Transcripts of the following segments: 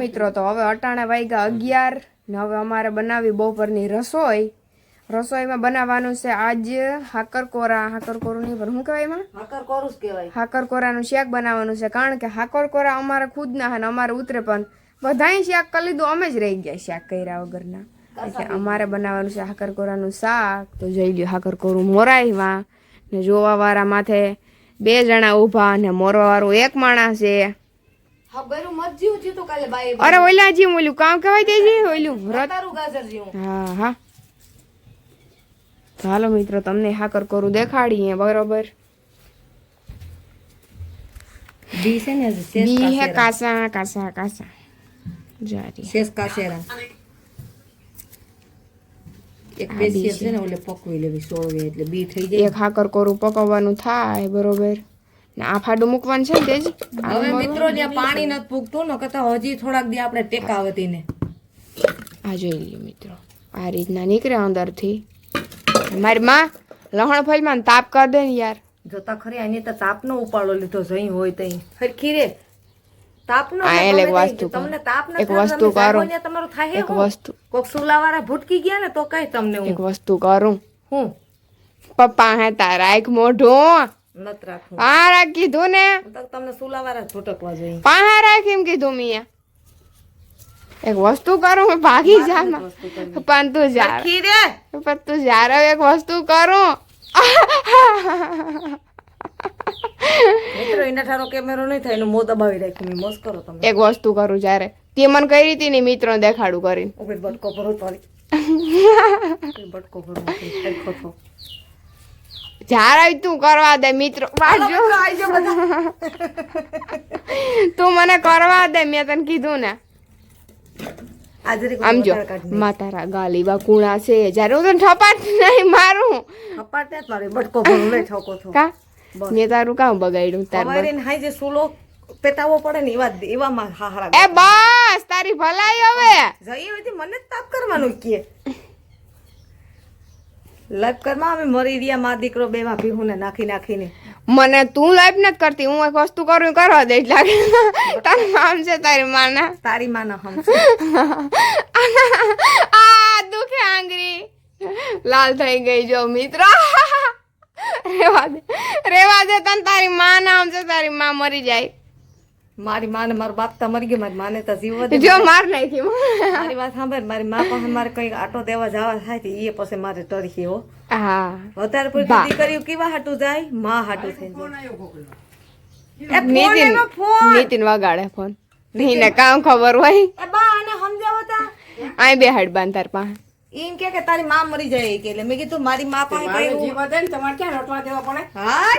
મિત્રો તો હવે અટાણા વાગ્યા અગિયાર ને હવે અમારે બનાવી બપોરની રસોઈ. રસોઈમાં બનાવવાનું છે આજ હાકરકોરા. હાકરકોરું નહીં પણ શું કહેવાય એમાં? હાકરકોરું જ કહેવાય. હાકરકોરાનું શાક બનાવવાનું છે. કારણ કે હાકરકોરા અમારે ખુદ ના અને અમારે ઉતરે પણ બધાય શાક કરી લીધું અમે જ રહી ગયા શાક કર્યા વગરના. એટલે અમારે બનાવવાનું છે હાકરકોરાનું શાક. તો જોઈ લ્યો હાકરકોરું મોરાયવા ને જોવા વાળા માથે બે જણા ઊભા ને મોરવા વાળું એક માણસ છે. અરે ઓલા જી ઓલું કામ કહેવાય તે જી ઓલું જીવું. હા હા. ચાલો મિત્રો તમને હાકર કરું દેખાડીએ બરોબર? બી છે ને બી હે કાસા કાસા કાસા. જારી. શેષ કાશેરા. એક બે છે ને ઓલે પકવી લેવી સોળવે એટલે બી થઈ જાય. એક હાકર કોરું પકવવાનું થાય બરોબર? આ ફાડું મૂકવાનું છે ને જ હવે મિત્રો ત્યાં પાણી નથી પૂગતું ને કહેતા હજી થોડાક દી આપણે ટેકાવતી ને. આ જોઈ લ્યો મિત્રો આ રીતના નીકળે અંદરથી. મારી માં લહણ ફલમાં તાપ કરી દે ને યાર. જોતા ખરી એની તો તાપનો ઉપાડો લીધો જઈ હોય તઈ. હરખી રે તાપનો એક વસ્તુ તમને તાપ એક વસ્તુ કરો. તમારું થાય એક વસ્તુ. કોક સુલાવાળા ભૂટકી ગયા ને તો કઈ તમને એક વસ્તુ કરું. હું? પપ્પા હે તારા એક મોઢું. નત રાખું. પા રાખ કીધું ને. તમને સુલાવારા જ જોઈએ. પા રાખ એમ કીધું મિયા એક વસ્તુ કરું હું ભાગી જા પણ તું જા. પણ તું જા એક વસ્તુ કરું. મિત્રો એના ઠારો કેમેરો નહીં થાય એનું મોં દબાવી રાખ્યું મેં. મસ્ત કરો તમે. એક વસ્તુ કરું જ્યારે તે મને કરી હતી ને મિત્રો દેખાડું કરીને. બટકો ભરો તારી. બટકો ભરો. થો. જ્યારે તું કરવા દે મિત્રો. વાંચજો. તું મને કરવા દે મેં તને કીધું ને. આમ જો. મા તારા ગાલી બા કુણા છે. જ્યારે હું તને ઠપાટ નહીં મારું. ઠપાટ નહીં જ બટકો ભરું લે ઠોકો થો કા? મેં તારું કામ બગાડ્યું તાર બસ. સવારે ને હાઈ જે સુલો પેટાવો પડે ને એવા એવામાં હાહરા એ બસ તારી ભલાઈ હવે. જઈ હતી મને જ તાપ કરવાનું કે. લાઈફ કરમાં અમે મરી રહ્યા માં દીકરો બે માં ભીહું ને નાખી નાખીને. મને તું લાઈફ નથી કરતી હું એક વસ્તુ કરું કરવા દે લાગે તારું નામ છે તારી માના. તારી માના હમ આ દુખે આંગળી. લાલ થઈ ગઈ જો મિત્ર. રેવા દે. રેવા દે તને તારી માં નામ છે તારી માં મરી જાય. મારી માને મારો બાપ તો મરી ગયો મારી માને તો જીવો જો માર નાખી મારી વાત સાંભળ મારી મા પાસે મારે કઈ આટો દેવા જવા થાય તો એ પછી મારે ટરખી હો. હા વધારે પૂરતી દીકરીઓ કેવા હાટું જાય? માં હાટું થઈ જાય. નીતિન નીતિન વગાડે ફોન. નહીં ને કામ ખબર હોય. એ બા આને સમજાવો તા. આય બે હાડ બાંધ તાર પાસે. એમ કે કે તારી માં મરી જાય કે એટલે. મેં કીધું મારી માં પાસે કઈ હા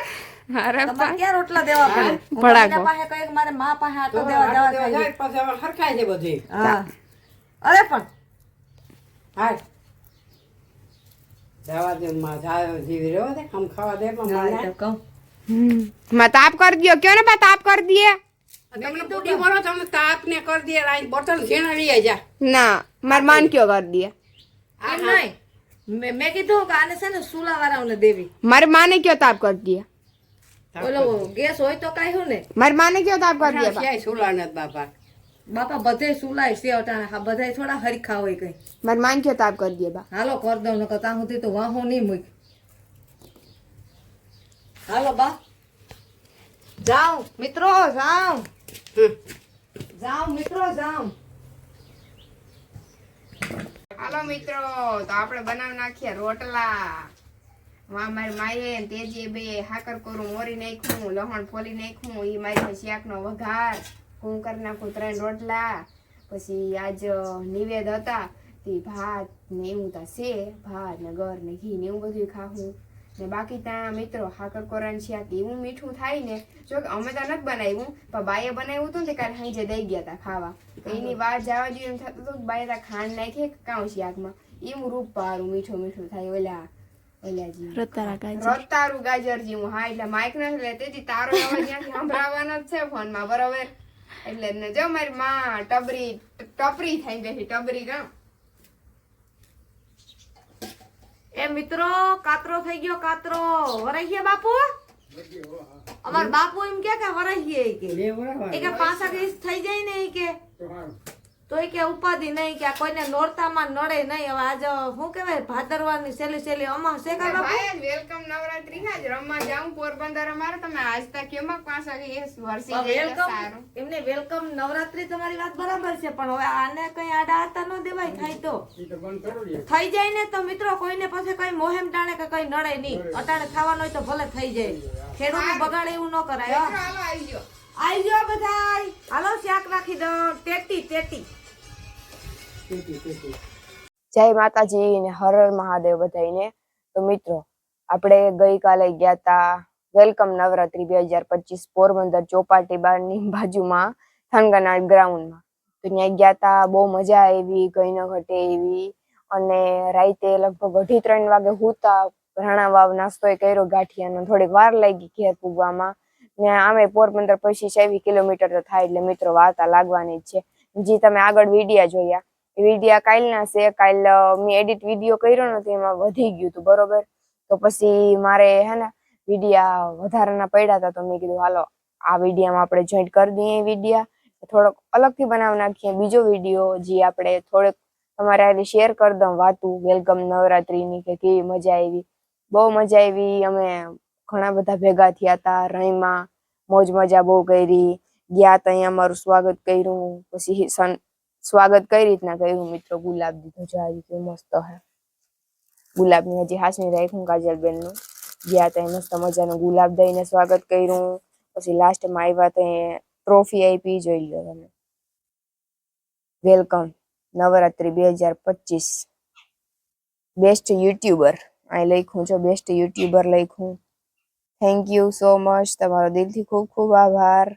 અરે તમારે ક્યાં રોટલા દેવા પડે? હું ભડાકો. કોઈના પાસે કઈ મારે માં પાસે આટો દેવા જવા થાય હા. અરે પણ. હા, એ તો કહું. હમ. માં તાપ કરી દ્યો. કયો ને પા તાપ કરી દઈએ ના માર માન કયો કરી દે એમ નહીં. મેં મેં કીધું કે આને છે ને સુલાવાળાઓને દેવી. મારી માને કયો તાપ કરી દે ઓલો ગેસ હોય તો કાંઈ હું ને? મારી માને કયો તાપ કરી દે બા? બાપા. બધે સુલાય છે અટાણે હા બધાય થોડા હરખા હોય કઈ. મારી માન કયો તાપ કરી દે બા. હાલો કર દઉં ને કતા હું તો વાહો નહીં મૂક. હાલો બા. જાઉં. મિત્રો જાઉં. જાઉં મિત્રો જાઉં. હાલો મિત્રો. તો આપણે બનાવી નાખીએ રોટલા. મારી માએ તેજીએ બે હાકર કોરું મોરી નાખ્યું લહણ ફોલી નાખ્યું એ મારી શાકનો વઘાર. હું કરી નાખું ત્રણ રોટલા. પછી આજ નિવેદ હતા. તે ભાત ને એવું તા છે ભાત ને ગર ને ઘી ને એવું બધું ખાવું ને બાકી ત્યાં મિત્રો હાકર કોરાન શાક એવું મીઠું થાય ને જો અમે તો નથી બનાવ્યું પણ બાઈએ બનાવ્યું હતું ને તે હાઈ જે દઈ ગયા હતા ખાવા. તો એની વાત જવા જોઈએ એમ થતું હતું બાઈએ ત્યાં ખાંડ નાખે કાઉ શાકમાં. એવું રૂપ પારું મીઠું મીઠું થાય ઓલા રતારું ગાજર. જેવું હા એટલે માઇક નથી લે તેથી તારો અવાજ ત્યાંથી સંભળાવવાનો જ છે ફોનમાં બરોબર? એટલે ને જો મારી માં ટબરી ટપરી થઈ ગઈ ટબરી ગામ એ મિત્રો કાતરો થઈ ગયો કાતરો. વરાઈ ગયા બાપુ? અમાર બાપુ એમ કે કે વરાઈ ગયા કે. એ કે પાછા થઈ જાય ને એ કે. તોય કે ઉપાધિ નહીં કે આ કોઈને નોરતામાં નડે નહીં. હવે આજે શું કહેવાય ભાદરવાની સેલી સેલી અમાસ છે કાંઈ બાપુ? ભાઈ વેલકમ નવરાત્રી હા જ રમવા જાઉં પોરબંદર અમારે. તમે આજ તક કેમાં પાસ આવી એ વર્ષી તો વેલકમ એમને વેલકમ નવરાત્રી તમારી વાત બરાબર છે પણ હવે આને કઈ આડા આતા ન દેવાય થાય તો. થઈ જાય ને તો મિત્રો કોઈને પાસે કઈ મોહેમ ટાણે કે કઈ નડે નહીં. અટાણે ખાવાનો હોય તો ભલે થઈ જાય. ખેડૂત બગાડે એવું ન કરાય આવી ગયો. બધા હાલો શાક રાખી દો ટેટી ટેટી. જય માતાજી ને હર હર મહાદેવ બધાઈને તો મિત્રો, આપણે ગઈકાલે ગયા તા વેલકમ નવરાત્રી બે હજાર પચીસ પોરબંદર ચોપાટી બારની બાજુમાં થનગનાડ ગ્રાઉન્ડમાં. તો ત્યાં ગયા તા, બહુ મજા આવી કઈ ન ઘટે એવી. અને રાતે લગભગ અઢી ત્રણ વાગે હુતા, રાણા વાવ નાસ્તો કર્યો, ગાંઠિયાનો થોડીક વાર લાગી ઘેર પૂગવામાં. ને આમે પોરબંદર પછી સેવી કિલોમીટર તો થાય એટલે મિત્રો વાર્તા લાગવાની જ છે. જે, તમે આગળ વિડીયા જોયા. વિડીયા કાલના છે, કાલ મેં એડિટ વીડિયો કર્યો ને એમાં વધી ગયું હતું બરોબર? તો પછી મારે હે ને, વિડીયા વધારાના પડ્યા હતા, તો મેં કીધું, હાલો, આ વિડીયામાં આપણે જોઈન્ટ કરી દઈએ વિડીયા. થોડોક અલગથી બનાવી નાખીએ, બીજો વીડિયો જે આપણે થોડોક તમારે આજે શેર કરી દઉં, વાતું, વેલકમ નવરાત્રીની, કે કેવી મજા આવી. બહુ મજા આવી, અમે ઘણા બધા ભેગા થયા હતા રહીમાં મોજ મજા બહુ કરી, ગયા ત્યાં અમારું સ્વાગત કર્યું, પછી સન સ્વાગત કઈ રીતના કર્યું મિત્રો? ગુલાબ દીધો છે આજે કેવું મસ્ત હે. ગુલાબની હજી હાસની રાખ્યું કાજલબેનનું ગયા ત્યાં મસ્ત મજાનું ગુલાબ દઈને સ્વાગત કર્યું. પછી લાસ્ટમાં આવ્યા ત્યાં ટ્રોફી આપી જોઈ લો તમે. વેલકમ નવરાત્રી બે હજાર પચીસ. બેસ્ટ યુટ્યુબર અહીં લખ્યું છે બેસ્ટ યુટ્યુબર લખ્યું. થેન્ક યુ સો મચ તમારો દિલથી ખૂબ ખૂબ આભાર.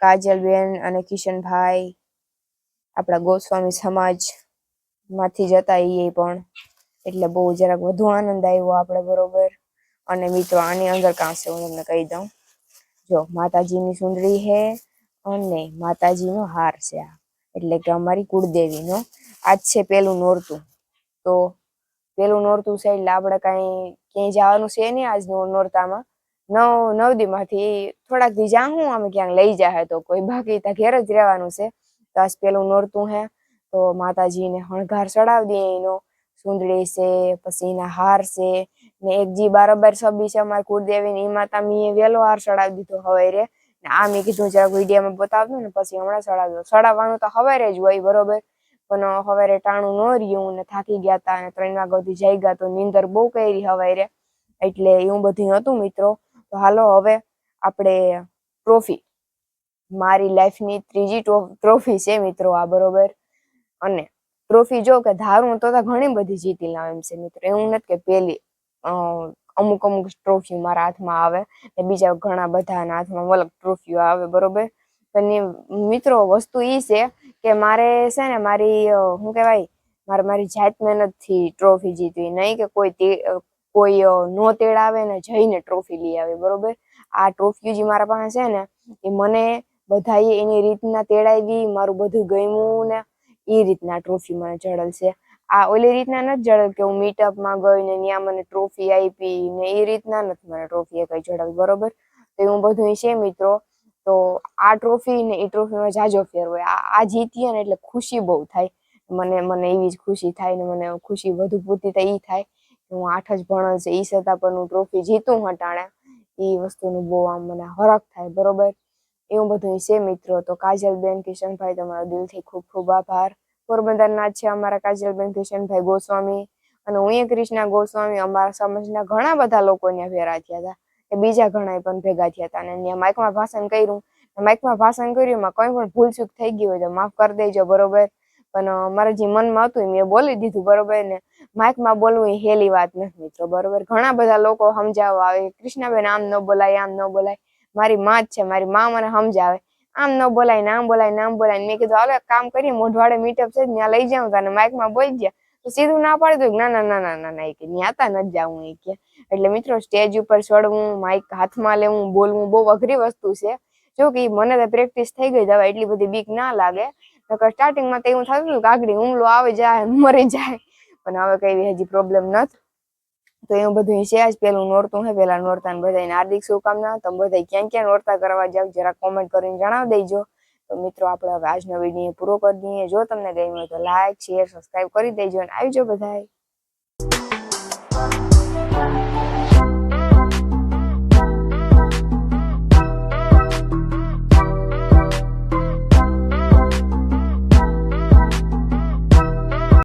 કાજલબેન અને કિશનભાઈ. આપણા ગોસ્વામી સમાજમાંથી જતા એ પણ. એટલે બહુ જરાક વધુ આનંદ આવ્યો આપણે બરોબર. અને મિત્રો, આની અંદર કાંસે હું તમને કહી દઉં. જો, માતાજીની સુંદરી છે અને માતાજીનો હાર છે આ. એટલે કે અમારી કુળદેવીનો. આજ છે પેલું નોરતું. તો પેલું નોરતું છે એટલે આપણે કાંઈ ક્યાંય જવાનું છે નહીં આજ નોરતામાં. નવ નવ દીમાંથી થોડાક દી જાઉં અમે ક્યાંક લઈ જાય તો કોઈ બાકી ત્યાં ઘેર જ રહેવાનું છે. આજ પેલું નોરતું હે, તો માતાજીને હણઘાર ચડાવી દઈએ એનો. સુંદડી છે, પછી એના હાર છે, ને એક જી બરાબર છબી છે, અમારી કુળદેવીની એ માતા મીએ વેલો હાર ચડાવી દીધો હવારે. ને આ મેં કીધું જરાક વિડીયામાં બતાવ્યું ને, પછી હમણાં ચડાવ્યો ચડાવવાનું તો હવારે જ હોય, બરોબર? પણ હવારે ટાણું ન રહ્યું ને થાકી ગયા તા અને ત્રણ વાગ્યા સુધી જઈ ગયા તો નીંદર બહુ કરી હવારે. એટલે એવું બધું હતું મિત્રો. તો હાલો હવે આપણે ટ્રોફી મારી લાઈફની ત્રીજી ટ્રોફી છે મિત્રો આ બરોબર. અને ટ્રોફી જો કે ધારું તો ઘણી બધી જીતી લાવ એમ છે મિત્રો. એવું નથી કે પેલી અમુક અમુક ટ્રોફી મારા હાથમાં આવે ને બીજા ઘણા બધાના હાથમાં અલગ ટ્રોફીઓ આવે બરોબર. પણ મિત્રો વસ્તુ એ છે કે મારે છે ને મારી શું કહેવાય? મારે મારી જાત મહેનતથી ટ્રોફી જીતવી. નહીં કે કોઈ કોઈ નો તેડાવે ને જઈને ટ્રોફી લઈ આવે બરોબર. આ ટ્રોફી જે મારા પાસે છે ને એ મને બધાએ એની રીતના તેડાવી, મારું બધું ગમ્યું ને એ રીતના ટ્રોફી મને જડલ છે. આ ઓલી રીતના નથી જડલ કે હું મીટઅપમાં ગઈ ને ત્યાં મને ટ્રોફી આપી ને એ રીતના નથી મને ટ્રોફી કઈ જડલ, બરોબર? તો હું બધું છે મિત્રો. તો આ ટ્રોફી ને એ ટ્રોફીમાં જાજો ફેર હોય. આ જીતીએ ને એટલે ખુશી બહુ થાય. મને મને એવી જ ખુશી થાય ને મને ખુશી વધુ પૂરતી તો એ થાય હું આઠ જ ભણલ છે. એ છતાં પણ હું ટ્રોફી જીતું હટાણે. એ વસ્તુનું બહુ આમ મને હરખ થાય, બરોબર? એવું બધું છે, મિત્રો. તો કાજલબેન, કિશનભાઈ, તમારો દિલથી ખૂબ ખૂબ આભાર. પોરબંદરના છે અમારા કાજલબેન, કિશનભાઈ ગોસ્વામી. અને હું એ કૃષ્ણા ગોસ્વામી, અમારા સમાજના ઘણા બધા લોકો ત્યાં ભેગા થયા હતા. એ બીજા ઘણા પણ ભેગા થયા હતા. અને ત્યાં માઇકમાં ભાષણ કર્યું. માઇકમાં ભાષણ કર્યું એમાં કોઈ પણ ભૂલચૂક થઈ ગઈ હોય તો માફ કરી દેજો, બરોબર? પણ મારા જે મનમાં હતું મેં બોલી દીધું, બરોબર? ને માઇકમાં બોલવું એ હેલી વાત નથી, મિત્રો, બરોબર? ઘણા બધા લોકો સમજાવવા આવે કૃષ્ણાબેન આમ ન બોલાય, આમ ન બોલાય. મારી માં જ છે, મારી માં મને સમજાવે. આમ ન બોલાય ને આમ બોલાય ને આમ બોલાય ને મેં કીધું, હાલો કામ કરીએ મોઢવાડે મીટઅપ છે ત્યાં લઈ જાઉં તને. માઇકમાં બોલી ગયા. તો સીધું ના પાડી દઉં ના ના ના ના ના ના કે, ત્યાં તા નથી જાઉં એ કે. એટલે મિત્રો સ્ટેજ ઉપર ચડવું માઇક હાથમાં લેવું, બોલવું બહુ અઘરી વસ્તુ છે. જો કે મને તો પ્રેક્ટિસ થઈ ગઈ હવે એટલી બધી બીક ના લાગે. નકર સ્ટાર્ટિંગમાં તો એવું થતું હતું કાગડી હુમલો આવે જાય મરી જાય. પણ હવે કઈ હજી પ્રોબ્લેમ નથી. તો એવું બધું છે આજ પેલું નોરતું હે, પેલા નોરતા બધાને હાર્દિક શુભકામના. તમે બધા ક્યાં ક્યાં નોરતા કરવા જાવ જરા કોમેન્ટ કરીને જણાવી દેજો. તો મિત્રો, આપણે હવે આજનો વીડિયો પૂરો કરી દઈએ. જો તમને ગમ્યું હોય તો લાઈક શેર સબસ્ક્રાઈબ કરી દેજો અને આવી જાઓ બધાય.